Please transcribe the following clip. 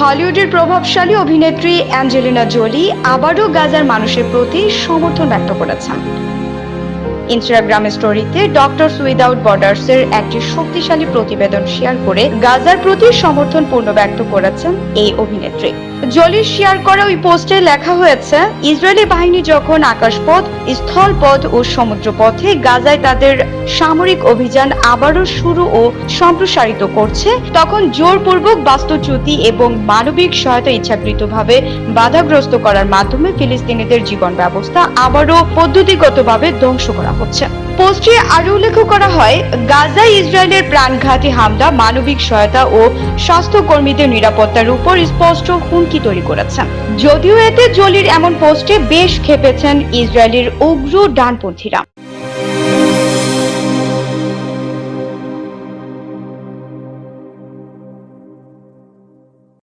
হলিউডের প্রভাবশালী অভিনেত্রী অ্যাঞ্জেলিনা জোলি আবারও গাজার মানুষের প্রতি সমর্থন ব্যক্ত করেছেন। ইনস্টাগ্রাম স্টোরিতে ডক্টরস উইদাউট বর্ডার্স এর একটি শক্তিশালী প্রতিবেদন শেয়ার করে গাজার প্রতি সমর্থন পূর্ণ ব্যক্ত করেছেন এই অভিনেত্রী। জলির শেয়ার করা ওই পোস্টে লেখা হয়েছে, ইসরায়েলি বাহিনী যখন আকাশপথ, স্থলপথ ও সমুদ্রপথে গাজায় তাদের সামরিক অভিযান আবারও শুরু ও সম্প্রসারিত করছে, তখন জোরপূর্বক বাস্তুচ্যুতি এবং মানবিক সহায়তা ইচ্ছাকৃতভাবে বাধাগ্রস্ত করার মাধ্যমে ফিলিস্তিনিদের জীবন ব্যবস্থা আবারও পদ্ধতিগতভাবে ধ্বংস করা হচ্ছে। পোস্টে আরও উল্লেখ করা হয়, গাজায় ইসরায়েলের প্রাণঘাতী হামলা মানবিক সহায়তা ও স্বাস্থ্য কর্মীদের নিরাপত্তার উপর স্পষ্ট হুমকি তৈরি করেছে। যদিও এতে জলির এমন পোস্টে বেশ খেপেছেন ইসরায়েলের উগ্র ডানপন্থীরা।